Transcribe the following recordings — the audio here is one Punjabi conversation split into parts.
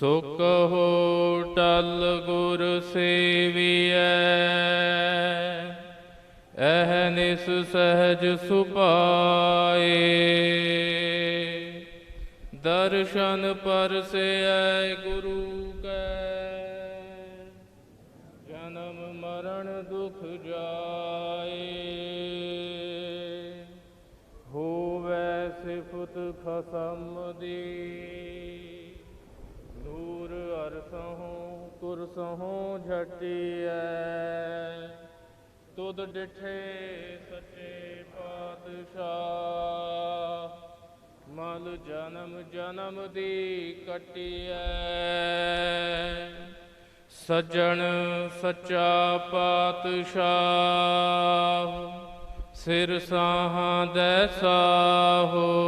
ਸੁਖ ਹੋ ਟਲ ਗੁਰ ਸੇਵੀਐ। ਅਹਨਿਸ ਸਹਜ ਸੁਪਾਏ ਦਰਸ਼ਨ ਪਰਸੈ ਗੁਰੂ ਕੈ। ਜਨਮ ਮਰਨ ਦੁਖ ਜਾਏ। ਹੋਵੈ ਸਿਫਤ ਖਸਮ ਦੀ। ਦੂਰ ਅਰਸਹੋਂ ਕੁਰਸਹੋਂ ਝਟਿਐ। ਤੁਧ ਡਿਠੇ ਸੱਚੇ ਪਾਤਸ਼ਾਹ। ਮਲ ਜਨਮ ਜਨਮ ਦੀ ਕਟਿਐ। ਸੱਜਣ, ਸੱਚਾ ਪਾਤਸ਼ਾਹ। ਸਿਰ ਸਾਹਾਂ ਦੇ ਸਾਹੋ।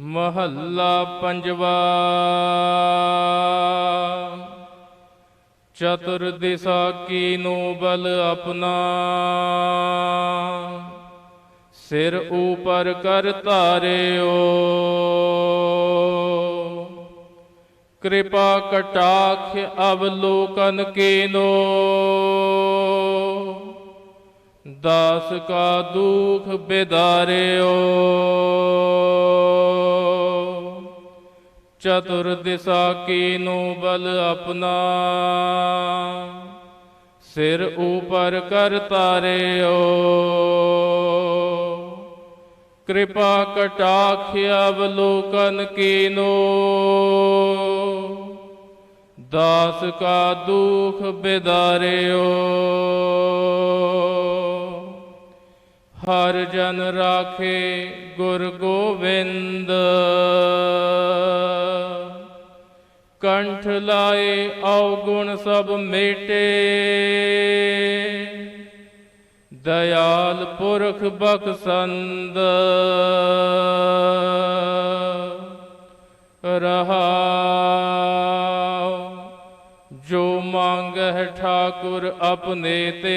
ਮਹੱਲਾ ਪੰਜਵਾ। ਚਤੁਰ ਦਿਸ਼ਾ ਕੀਨੋ ਬਲ ਆਪਣਾ। ਸਿਰ ਉਪਰ ਕਰ ਧਾਰਿਓ। ਕਿਰਪਾ ਕਟਾਖ ਅਵਲੋਕਨ ਕੀਨੋ। ਦਾਸ ਕਾ ਦੁਖ ਬਿਦਾਰਿਓ ਚਤੁਰ ਦਿਸ਼ਾ ਕੀਨੋ ਬਲ ਆਪਣਾ ਸਿਰ ਉਪਰ ਕਰ ਤਾਰਿਓ ਕਿਰਪਾ ਕਟਾਖ ਅਵਲੋਕਨ ਕੀਨੋ ਦਾਸ ਕਾ ਦੁਖ ਬਿਦਾਰਿਓ ਹਰ ਜਨ ਰਾਖੇ ਗੁਰ ਗੋਬਿੰਦ ਕੰਠ ਲਾਏ ਔਗੁਣ ਸਭ ਮੇਟੇ। ਦਇਆਲ ਪੁਰਖ ਬਖਸੰਦ। ਰਹਾ ਜੋ ਮੰਗਹਿ ਠਾਕੁਰ ਆਪਣੇ ਤੇ।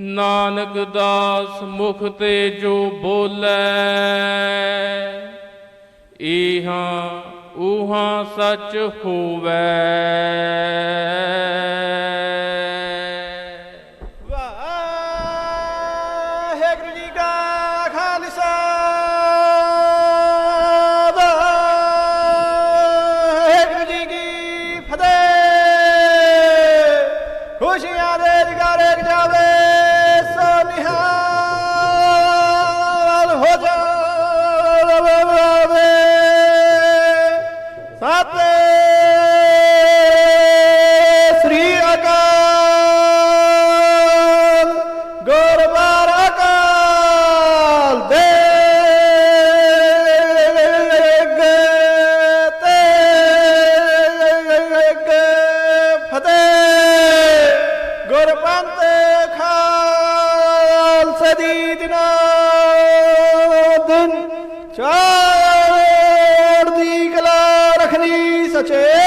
ਨਾਨਕ ਦਾਸ ਮੁਖ ਤੇ ਜੋ ਬੋਲੇ ਇਹਾਂ ਉਹਾਂ ਸੱਚ ਹੋਵੇ। ਗੁਰਪੰਥ ਖਾਲਸਾ ਦੀ ਦਿਨ ਚਾੜ ਦੀ ਕਲਾ ਰਖਣੀ ਸਚੇ